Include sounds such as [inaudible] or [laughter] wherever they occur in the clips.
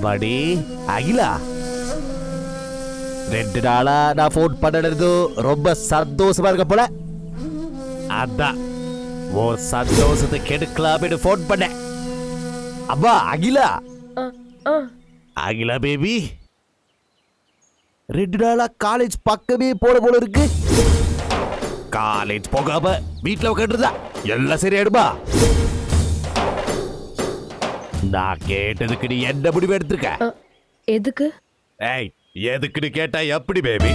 ஆமாடி அகிலா ரெண்டு நாளா நான் ஃபோன் பண்ணது ரொம்ப சந்தோஷமா இருக்க போல அதான் ஓ சந்தோஷத்தை கெடுக்கலாம்னு ஃபோன் பண்ணேன் அம்மா அகிலா அகிலா பேபி ரெண்டு நாளா காலேஜ் பக்கமே போல போல இருக்கு காலேஜ் போகாம வீட்ல உட்காந்துருந்தா எல்லாம் சரியாயிடுமா நான் கேட்டதுக்கு நீ என்ன முடிவு எடுத்திருக்க? எதுக்கு? ஏய் எதுக்குன்னு கேட்டா எப்படி பேபி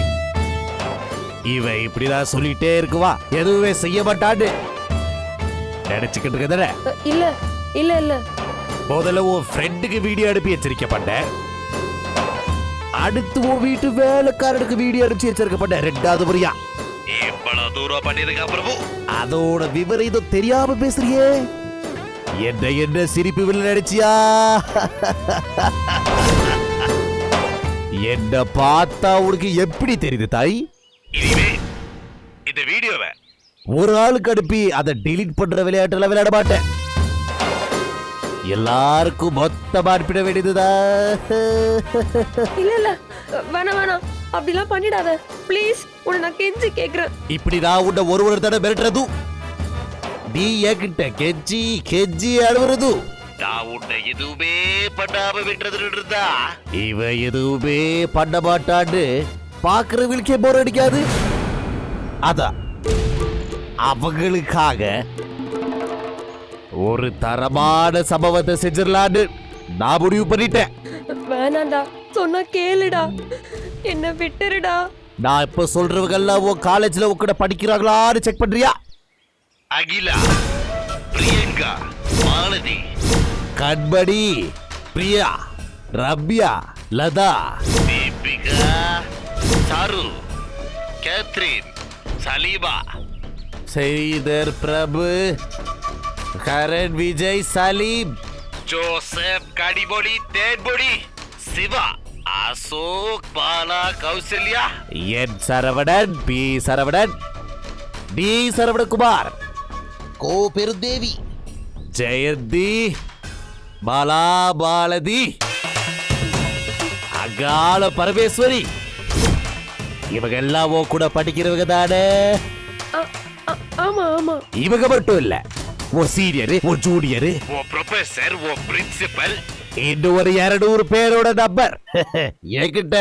இவன் இப்படிதான் சொல்லிட்டே இருக்குவா. எதுவுமே செய்ய மாட்டான்னு. நினைச்சுக்கிட்டு இருக்கதானே இல்ல இல்ல இல்ல. முதல்ல உன் ஃப்ரெண்டுக்கு வீடியோ அனுப்பி எச்சரிக்கப்பட்ட அடுத்து உன் வீட்டு வேலைக்காரனுக்கு வீடியோ அனுப்பிச்சு எச்சரிக்கப்பட்ட ரெண்டாவது முறையா. இவ்வளவு தூரம் பண்ணிருக்க பிரபு. அதோட விபரீதம் தெரியாம பேசுறியே. என்ன என்ன சிரிப்பு வில்ல நடிச்சியா? என்ன பார்த்தா உனக்கு எப்படி தெரியுது தாய்? இனிமே இந்த வீடியோவை ஒரு ஆளுக்கு அனுப்பி அதை டெலீட் பண்ற விளையாட்டுல விளையாட மாட்டேன். எல்லாருக்கும் மொத்தமா அனுப்பிட வேண்டியதுதான். இல்ல இல்ல. வேணாம் வேணாம். அப்படிலாம் பண்ணிடாத. ப்ளீஸ் உன்னை நான் கெஞ்சி கேக்குறேன். இப்படி நான் உன்னை ஒரு ஒரு தடவை மிரட்டுறது கெஞ்சி கெஞ்சி அழுவுறது. நான் உன்னை எதுவுமே பண்ணாம விட்டுறது இருந்தா? இவ எதுவுமே பண்ண மாட்டான்னு பாக்குறவங்களுக்கே போர் அடிக்காது. அதான். அவங்களுக்காக ஒரு தரமான சம்பவத்தை செஞ்சிடலான்னு நான் முடிவு பண்ணிட்டேன். வேணாண்டா சொன்னா கேளுடா. என்ன விட்டுருடா. நான் இப்ப சொல்றவங்க எல்லாம் உன் காலேஜ்ல உட்கட படிக்கிறாங்களான்னு செக் பண்றியா? அகிலா பிரியங்கா மாலதி. கண்மணி பிரியா ரம்யா லதா. தீபிகா சாரு கேத்ரின் சலீமா செய்தர் Prabhu Karan Vijay Salim. Joseph கடிபொடி Thenmozhi Siva Ashok Bala Kausalya. N Saravanan P Saravanan T Saravanakumar. கோ பெருந்தேவி ஜெயந்தி பாலா பாலதி அகால பரமேஸ்வரி. இவங்க எல்லாம் உன் கூட படிக்கிறவங்க தானே? ஆமா ஆமா. இவங்க மட்டும் இல்ல ஓ சீனியர் ஓ ஜூனியர் ஓ ப்ரொஃபசர் ஓ பிரின்சிபல் இன்னும் ஒரு இருநூறு பேரோட நம்பர் என்கிட்ட.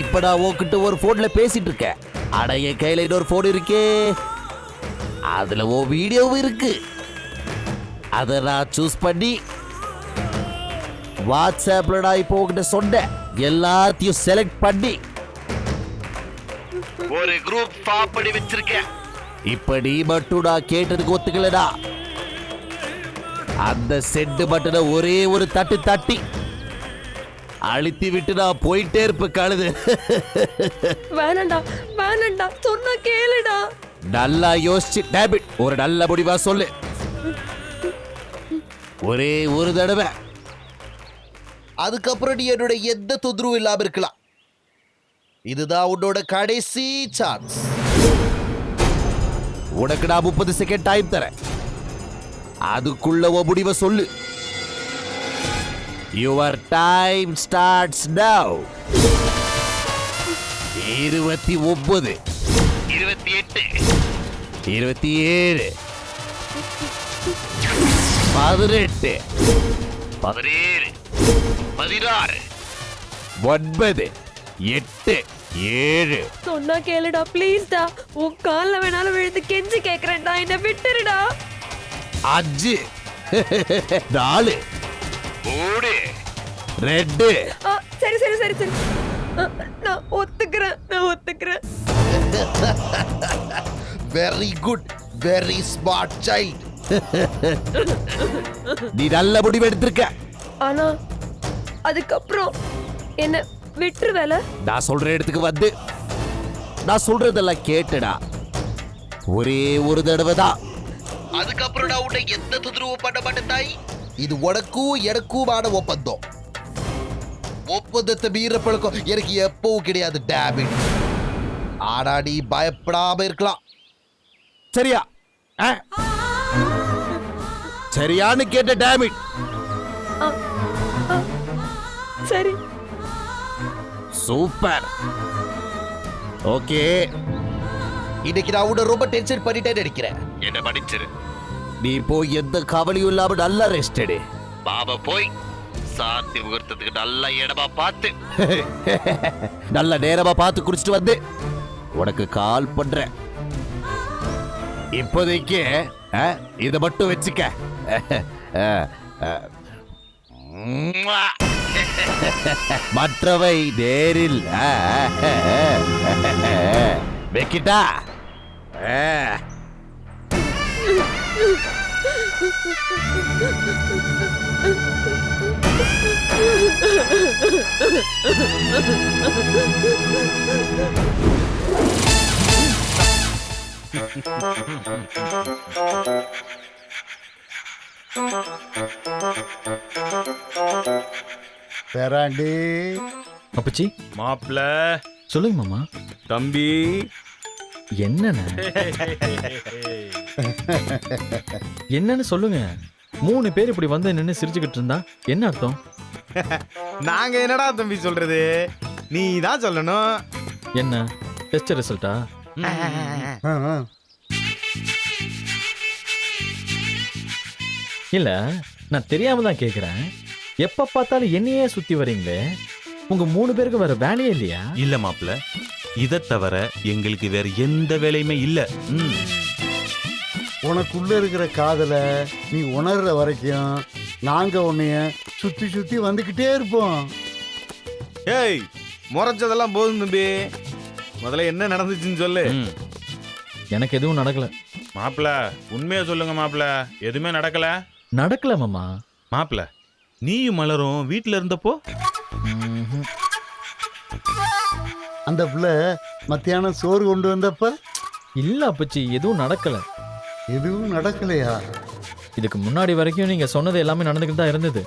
இப்ப நான் உன்கிட்ட ஒரு போன்ல பேசிட்டு இருக்கேன். அட என் இன்னொரு ஃபோன் இருக்கே. அதில் ஓ வீடியோவும் இருக்கு. அதை நான் சூஸ் பண்ணி வாட்ஸ்அப்பில் நான் இப்போ உங்ககிட்ட சொன்னேன். எல்லாத்தையும் செலக்ட் பண்ணி ஒரு குரூப் ஃபார்ம் பண்ணி வச்சிருக்கேன். இப்ப நீ மட்டும் நான் கேட்டதுக்கு ஒத்துக்கலடா. அந்த செட்டு பட்டனை ஒரே ஒரு தட்டு தட்டி. அழுத்தி விட்டு நான் போயிட்டே இருப்பேன் கழுது. வேணாண்டா வேணாண்டா சொன்னா கேளுடா. நல்லா யோசிச்சு டேபிட் ஒரு நல்ல முடிவா சொல்லு. ஒரே ஒரு தடவை. அதுக்கப்புறம் நீ என்னோட எந்த தொந்தரவும் இல்லாம இருக்கலாம். இதுதான் உன்னோட கடைசி சான்ஸ் உனக்கு நான் முப்பது செகண்ட் டைம் தரேன். அதுக்குள்ள உன் முடிவை சொல்லு. யுவர் டைம் ஸ்டார்ட்ஸ் நவ் இருபத்தி ஒன்பது. இருபத்தி எட்டு. இருபத்தி ஏழு. பதினெட்டு. பதினேழு. பதினாறு. ஒன்பது. எட்டு. ஏழு. சொன்னா கேளுடா ப்ளீஸ்டா உன் கால்ல வேணாலும் விழுந்து கெஞ்சி கேக்குறேன்டா. என்ன விட்டுருடா. அஞ்சு. நாலு. மூணு. ரெண்டு ஆ, சரி சரி சரி சரி நான் ஒத்துக்கிறேன் நான் ஒத்துக்கிறேன் very good very smart child நீ நல்ல முடிவு எடுத்திருக்க ஆனா அதுக்கப்புறம் என்ன விட்டுருவேல நான் சொல்ற இடத்துக்கு வந்து நான் சொல்றதெல்லாம் கேட்டுடா ஒரே ஒரு தடவை தான் அதுக்கப்புறம் நான் உன்னை எந்த தொந்தரவும் பண்ண மாட்டேன் தாய் இது உனக்கும் எனக்குமான ஒப்பந்தம் ஒப்பந்தத்தை மீற பழக்கம் எனக்கு எப்பவும் கிடையாது டேமிட் ஆனா நீ பயப்படாம இருக்கலாம். சரியா? சரியான்னு கேட்ட டேமிட் சரி. சூப்பர் ஓகே இன்னைக்கு நான் உன்னை ரொம்ப டென்ஷன் பண்ணிட்டேன்னு நினைக்கிறேன். என்ன மன்னிச்சிரு. நீ போய் எந்த கவலையும் இல்லாம நல்லா ரெஸ்ட் எடு. பாபா போய். சாந்தி முகூர்த்தத்துக்கு நல்ல இடமா பார்த்து. [laughs] நல்ல நேரமா பார்த்து குடிச்சிட்டு வந்து. உனக்கு கால் பண்றேன். இப்போதைக்கு இதை மட்டும் வச்சுக்க. [laughs] மற்றவை நேரில் வெக்கிட்டா? ஆ. [laughs] பேராண்டி. அப்பச்சி மாப்பிள. சொல்லுங்க மாமா. தம்பி. என்னண்ணே [laughs] என்னன்னு சொல்லுங்க. மூணு பேர் இப்படி வந்து நின்று சிரிச்சுக்கிட்டு இருந்தா என்ன அர்த்தம்? [laughs] நாங்க என்னடா தம்பி சொல்றது? நீ தான் சொல்லணும். என்ன? டெஸ்ட் ரிசல்ட்டா. இல்ல நான் தெரியாம தான் கேக்குறேன். எப்ப பார்த்தாலும் என்னையே சுத்தி வரீங்களே? உங்க மூணு பேருக்கு வேற வேலையே இல்லையா? இல்ல மாப்ள இதை தவிர எங்களுக்கு வேற எந்த வேலையுமே இல்ல. உனக்குள்ள இருக்கிற காதலை நீ உணர்ற வரைக்கும் நாங்க உன்னைய சுத்தி சுத்தி வந்துகிட்டே இருப்போம். ஏய் முறைச்சதெல்லாம் போதும் தம்பி. முதல்ல என்ன நடந்துச்சுன்னு சொல்லு. எனக்கு எதுவும் நடக்கல. மாப்பிள உண்மையை சொல்லுங்க மாப்பிள. எதுவுமே நடக்கல? நடக்கல மாமா. மாப்ள நீயும் மலரும் வீட்ல இருந்தப்போ. அந்த பிள்ளை மத்தியானம் சோறு கொண்டு வந்தப்ப? இல்ல அப்பச்சி. எதுவும் நடக்கல. எதுவும் நடக்கலையா? இதுக்கு முன்னாடி வரைக்கும் நீங்க சொன்னது எல்லாமே நடந்துக்கிட்டு தான் இருந்தது.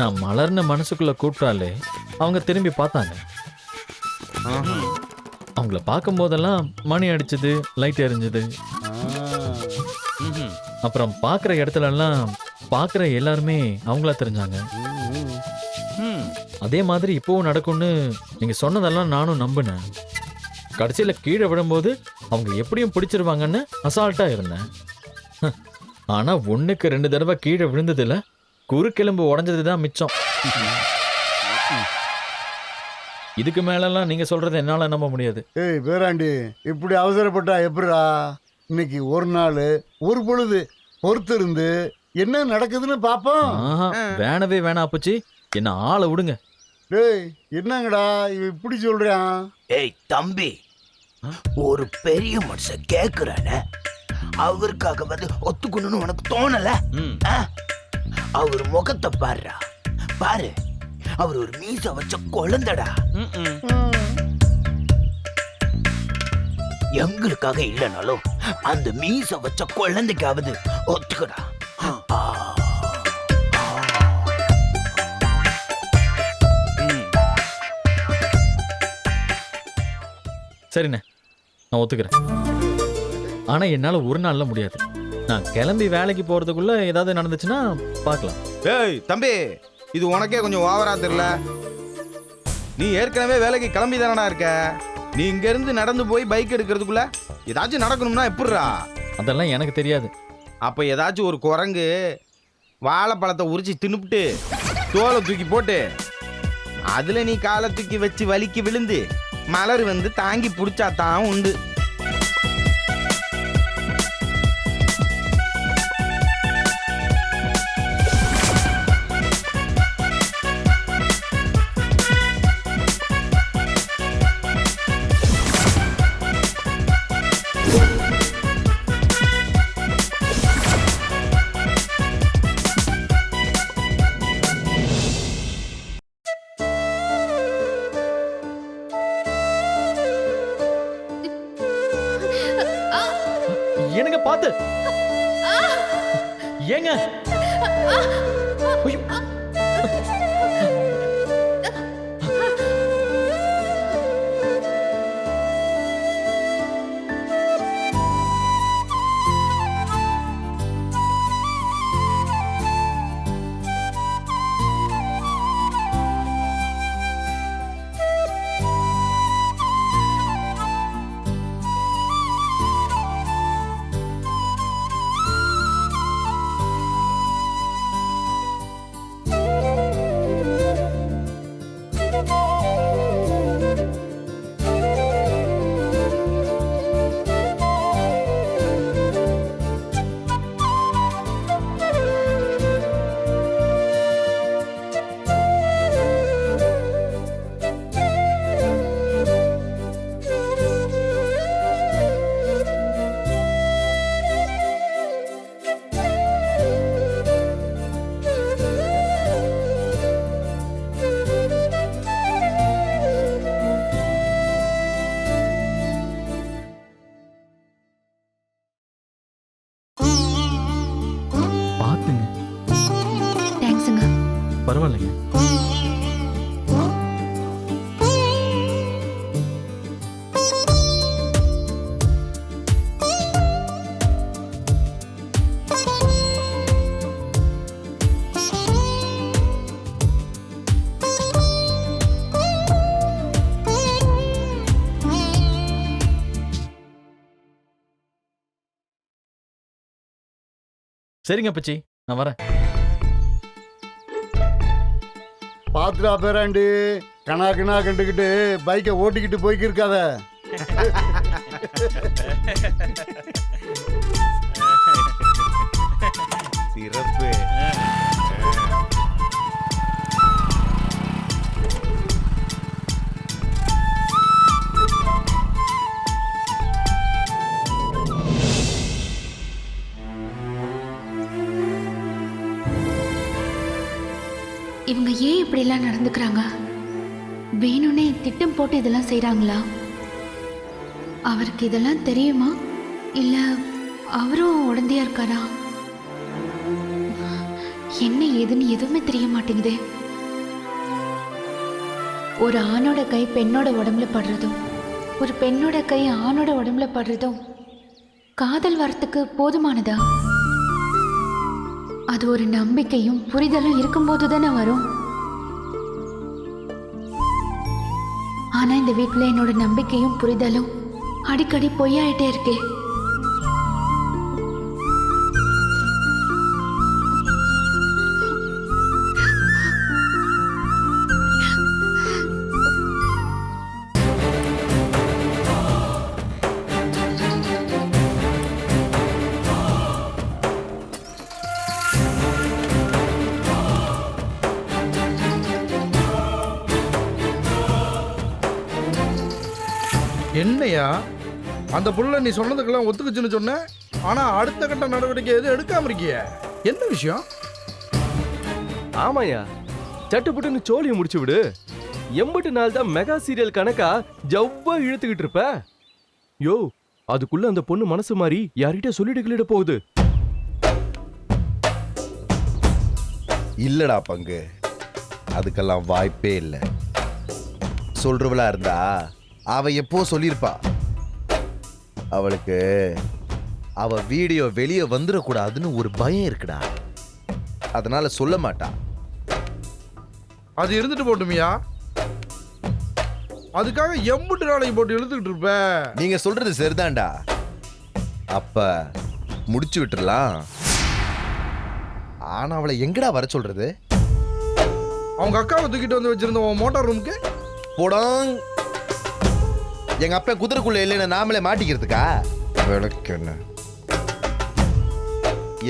நான் மலர்ன மனசுக்குள்ள கூப்பிட்டாலே அவங்க திரும்பி பார்த்தாங்க. அவங்கள பார்க்கும் போதெல்லாம் மணி அடிச்சது லைட் எரிஞ்சது. அப்புறம் பார்க்குற இடத்துல எல்லாம் பார்க்குற எல்லாருமே அவங்களா தெரிஞ்சாங்க. அதே மாதிரி இப்போவும் நடக்கும்னு நீங்க சொன்னதெல்லாம் நானும் நம்பினேன். கடைசியில கீழே விழும்போது அவங்க எப்படியும் பிடிச்சிருவாங்கன்னு அசால்ட்டா இருந்தேன். ஹ, ஆனா ஒண்ணுக்கு ரெண்டு தடவை கீழே விழுந்ததுல குறுக்கெலும்பு உடைஞ்சது தான் மிச்சம். இதுக்கு மேலெல்லாம் நீங்க சொல்றது என்னால நம்ப முடியாது. ஏய் பேராண்டி இப்படி அவசரப்பட்டா எப்படிடா? இன்னைக்கு ஒரு நாள் ஒரு பொழுது பொறுத்து இருந்து என்ன நடக்குதுன்னு பாப்போம். ஆஹா வேணவே வேணாம் அப்பச்சி. என்ன ஆளை விடுங்க. டேய் என்னங்கடா இப்படி சொல்றான்? ஏய் தம்பி ஒரு பெரிய மனுஷன் கேக்குறான. அவருக்காக வந்து ஒத்துக்கணும்னு உனக்கு தோணல? அவர் முகத்தை பாருடா. பாரு. அவர் ஒரு மீச வச்ச குழந்தடா. எங்களுக்காக இல்லைனாலும் அந்த மீச வச்ச குழந்தைக்காவது ஒத்துக்கடா. சரிண்ணே. நான் ஒத்துக்கிறேன். ஆனா என்னால ஒரு நாள்ல முடியாது. நான் கிளம்பி வேலைக்கு போறதுக்குள்ள ஏதாவது நடந்துச்சுன்னா பார்க்கலாம். ஏய் தம்பி இது உனக்கே கொஞ்சம் ஓவரா தெரியல. நீ ஏற்கனவே வேலைக்கு கிளம்பி தானடா இருக்க? நீ இங்க இருந்து நடந்து போய் பைக் எடுக்கிறதுக்குள்ள ஏதாச்சும் நடக்கணும்னா எப்படிடா அதெல்லாம் எனக்கு தெரியாது. அப்ப ஏதாச்சும் ஒரு குரங்கு வாழைப்பழத்தை உரிச்சு தின்னுப்ட்டு தோலை தூக்கி போட்டு அதுல நீ காலை தூக்கி வச்சு வலிக்கு விழுந்து மலர் வந்து தாங்கி பிடிச்சா தான் உண்டு. என்னங்க பார்த்து? ஏங்க? பரவாயில்லைங்க. சரிங்க பச்சி நான் வரேன். பாத்துடா பேராண்டி. கணா கணா கண்டுக்கிட்டு பைக்கை ஓட்டிக்கிட்டு போய்க்கு இருக்காத [laughs] போட்டு இதெல்லாம் செய்கிறாங்களா அவருக்கு இதெல்லாம் தெரியுமா? இல்லை அவரும் உடந்தையா இருக்காரா? என்ன ஏதுன்னு எதுவுமே தெரிய மாட்டேங்குதே. ஒரு ஆணோட கை பெண்ணோட உடம்புல படுறதும் ஒரு பெண்ணோட கை ஆணோட உடம்புல படுறதும் காதல் வரத்துக்கு போதுமானதா? அது ஒரு நம்பிக்கையும் புரிதலும் இருக்கும்போது தானே வரும். ஆனா இந்த வீட்டில் என்னோட நம்பிக்கையும் புரிதலும் அடிக்கடி பொய்யாயிட்டே இருக்கே. என்னையா? அந்த புள்ள நீ சொன்னதுக்கெல்லாம் ஒத்துக்குச்சுன்னு சொன்ன? ஆனா அடுத்த கட்ட நடவடிக்கை எதுவும் எடுக்காம இருக்கிய. என்ன விஷயம்? ஆமாயா சட்டுப்புட்டுன்னு சோழியை முடிச்சு விடு. எண்பட்டு நாள் தான் மெகா சீரியல் கணக்கா ஜவ்வா இழுத்துக்கிட்டு இருப்ப. யோ அதுக்குள்ள அந்த பொண்ணு மனசு மாறி யார்கிட்ட சொல்லிட்டு கிள்ளிட போகுது? இல்லடா பங்கு. அதுக்கெல்லாம் வாய்ப்பே இல்லை. சொல்றவளா இருந்தா அவ எப்போ சொல்லியிருப்பா? அவளுக்கு அவ வீடியோ வெளியே வந்துடக்கூடாதுன்னு ஒரு பயம் இருக்குடா. அதனால சொல்ல மாட்டா. அது இருந்துட்டு போட்டுமியா? அதுக்காக எம்புட்டு நாளைக்கு போட்டு இழுத்துக்கிட்டு இருப்ப. நீங்க சொல்றது சரிதான்டா. அப்ப முடிச்சு விட்டுறலாம். ஆனா அவளை எங்கடா வர சொல்றது? அவங்க அக்காவை தூக்கிட்டு வந்து வச்சிருந்த உன் மோட்டார் ரூமுக்கு? போடாங். எங்க அப்பா குதிரைக்குள்ள இல்லைன்னு நாமளே மாட்டிக்கிறதுக்கா? விளக்கு என்ன?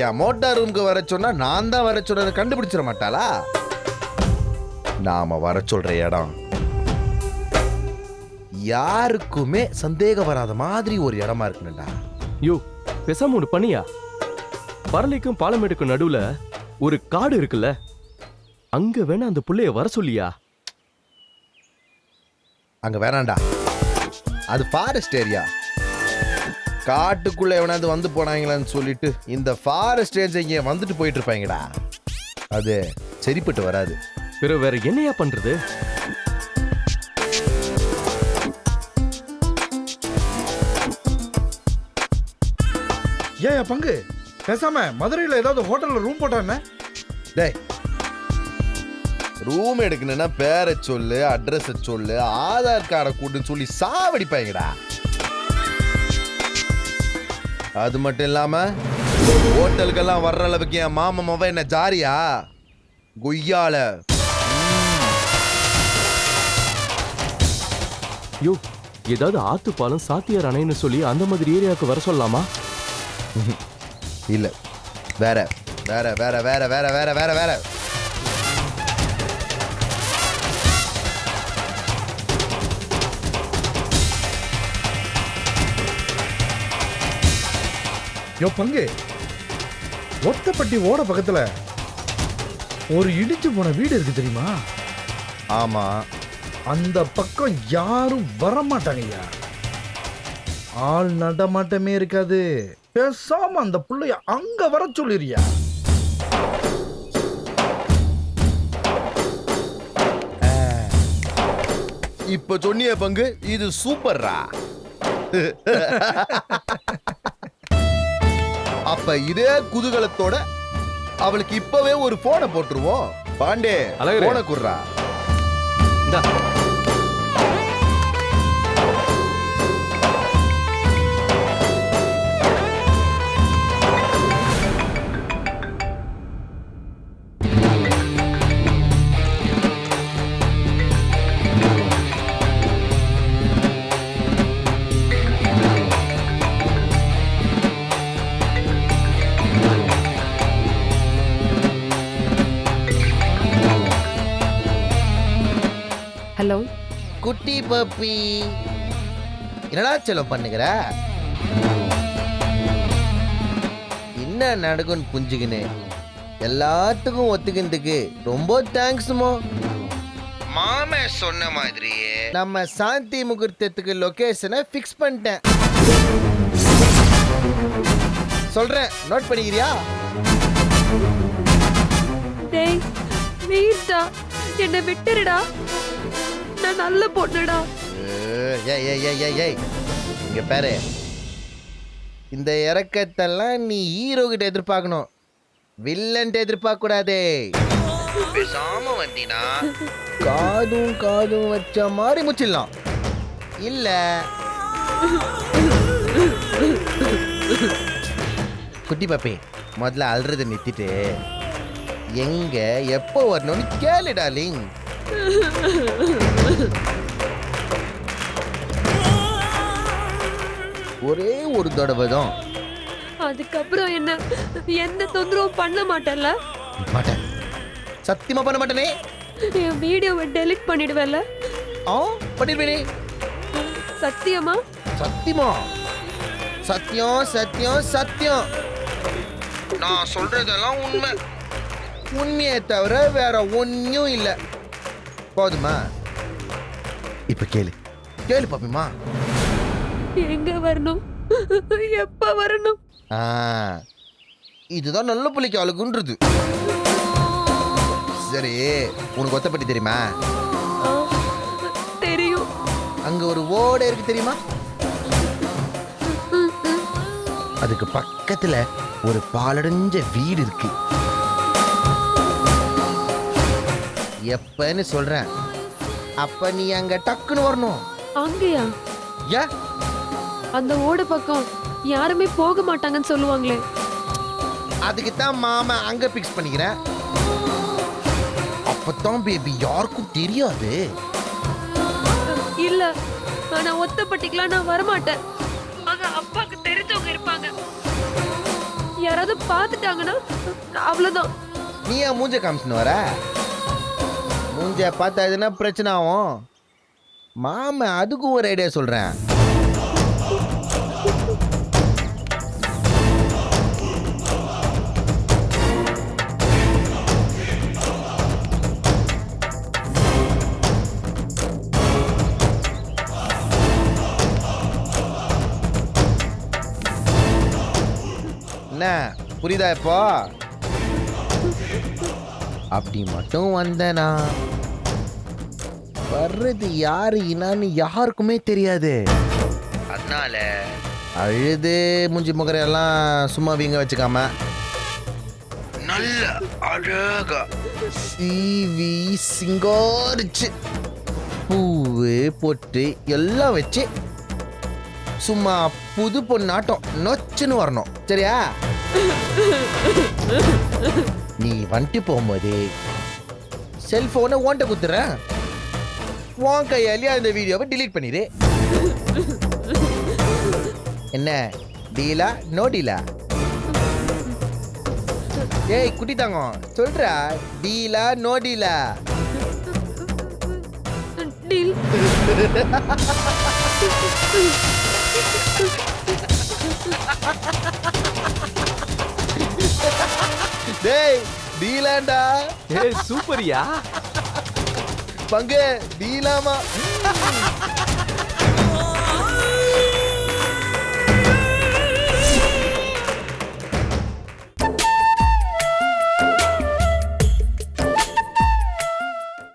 என் மோட்டார் ரூமுக்கு வர சொன்னா நான் தான் வர சொல்றதை கண்டுபிடிச்சிட மாட்டாளா? நாம வர சொல்ற இடம். யாருக்குமே சந்தேகம் வராத மாதிரி ஒரு இடமா இருக்கணும்டா யோ பேசாம ஒண்ணு பண்ணியா? பரளிக்கும் பாலமேடுக்கும் நடுவுல ஒரு காடு இருக்குல்ல? அங்க வேணா அந்த புள்ளைய வர சொல்லியா? அங்க வேணாண்டா. அது ஃபாரஸ்ட் ஏரியா காட்டுக்குள்ள எவனாவது வந்து போனாங்களான்னு சொல்லிட்டு இந்த ஃபாரஸ்ட் ஏரியா இங்க வந்துட்டு போயிட்டு இருப்பாங்கடா. அது சரிப்பட்டு வராது. பிற வேற என்னையா பண்றது? ஏன் பங்கு. பேசாம மதுரையில் ஏதாவது ஹோட்டல்ல ரூம் போட்டா என்ன? டேய் ரூம் எடுக்கணும்னா பேரை சொல்லு அட்ரஸ் சொல்லு ஆதார் கார்டை கூட்டுன்னு சொல்லி சாவடிப்பாங்கடா. அது மட்டும் இல்லாம ஹோட்டலுக்கெல்லாம் வர்ற அளவுக்கு என் மாமன் மவன் என்ன ஜாரியா? கொய்யால. யோ ஏதாவது ஆத்து பாலம் சாத்தியார் அணைன்னு சொல்லி அந்த மாதிரி ஏரியாவுக்கு வர சொல்லலாமா? இல்ல. வேற வேற வேற வேற வேற வேற வேற வேற. யோ பங்கு. ஒத்தப்பட்டி ஓட பக்கத்துல ஒரு இடிச்சு போன வீடு இருக்கு தெரியுமா? ஆமா. அந்த பக்கம் யாரும் வர மாட்டாங்கய்யா ஆள் நடமாட்டமே இருக்காது. பேசாம அந்த புள்ளைய அங்க வர சொல்லிருயா இப்ப சொன்னிய பங்கு இது சூப்பர்ரா. [laughs] அப்ப இதே குதூகலத்தோட அவளுக்கு இப்பவே ஒரு போனை போட்டுருவோம். பாண்டே. போனை குடுறா. குட்டி பப்பி. என்னடா செல்லம் பண்ணுகிற? என்ன நடக்கும்னு புரிஞ்சுக்கினு எல்லாத்துக்கும் ஒத்துக்கினதுக்கு ரொம்ப தேங்க்ஸ்மோ மாமே சொன்ன மாதிரியே. நம்ம சாந்தி முகூர்த்தத்துக்கு லொகேஷனை ஃபிக்ஸ் பண்ணிட்டேன். சொல்றேன் நோட் பண்ணிக்கிறியா? டேய் வீட்டா என்னை விட்டுருடா. நான் நல்ல பொண்ணுடா. ஏய், ஏய் ஏய் ஏய் ஏய் இங்க பாரு. இந்த இறக்கத்தெல்லாம் நீ ஹீரோ கிட்ட எதிர்பார்க்கணும். வில்லன்ட்ட எதிர்பார்க்க கூடாதே பேசாம வந்தீனா. காதும் காதும் வச்ச மாதிரி முச்சிடலாம். இல்ல. குட்டி பாப்பி முதல்ல அழுறதை நிறுத்திட்டு எங்க எப்போ வரணும்னு கேளு டார்லிங் ஒரே ஒரு தடவை தான். அதுக்கப்புறம் என்ன? எந்த தொந்தரவும் பண்ண மாட்டேன்ல? மாட்டேன். சத்தியமா பண்ண மாட்டேனே? என் வீடியோவை டெலிட் பண்ணிடுவேல ஆ பண்ணிருவேனே சத்தியமா? சத்தியமா? சத்தியம் சத்தியம் சத்தியம். நான் சொல்றதெல்லாம் உண்மை. உண்மையை தவிர வேற ஒன்றும் இல்லை. போதுமா? இப்ப கேளு. கேளு பாப்பிமா. எங்க வரணும்? எப்ப வரணும்? இதுதான் நல்ல பிள்ளைக்கு அழகுன்றது. சரி உனக்கு ஒத்தப்பட்டி தெரியுமா? தெரியும். அங்க ஒரு ஓடை இருக்கு தெரியுமா? அதுக்கு பக்கத்துல ஒரு பாலடைஞ்ச வீடு இருக்கு. எப்பன்னு சொல்றேன். அப்ப நீ அங்க டக்குன்னு வரணும். அங்கயா? ஏன் அந்த ஓட பக்கம் யாருமே போக மாட்டாங்கன்னு சொல்லுவாங்களே. அதுக்கு தான் மாமா அங்க பிக்ஸ் பண்ணிக்கிறேன். அப்பதான் பேபி யாருக்கும் தெரியாது. இல்ல ஆனா ஒத்தப்பட்டிக்கலாம் நான் வரமாட்டேன். அங்க அப்பாக்கு தெரிஞ்சவங்க இருப்பாங்க. யாராவது பார்த்துட்டாங்கன்னா அவ்வளவுதான். நீ ஏன் மூஞ்ச காமிச்சுன்னு வர? மூஞ்ச பார்த்தா எதுனா பிரச்சனை ஆகும் மாம அதுக்கும் ஒரு ஐடியா சொல்றேன். என்ன? புரியுதா இப்போ? அப்படி மட்டும் வந்தனா? வர்றது யாரு இனான்னு யாருக்குமே தெரியாது. அதனால அழுது மூஞ்சி முகரையெல்லாம் சும்மா வீங்க வச்சுக்காம. நல்ல அழகா சீவி சிங்காரிச்சு பூவு பொட்டு எல்லாம் வச்சு சும்மா புது பொண்ணாட்டம் நொச்சுன்னு வரணும். சரியா? நீ வந்துட்டு போகும்போது செல்போனை ஓண்ட குத்துறேன் உன் கையாலேயே அந்த வீடியோவை delete பண்ணிடு என்ன? டீலா நோ டீலா ஏய் குட்டி தங்கம் சொல்றா. டீலா நோ டீலா டீல் டேய் டீலாண்டா. ஏய் சூப்பரியா? பங்கு டீலாமா.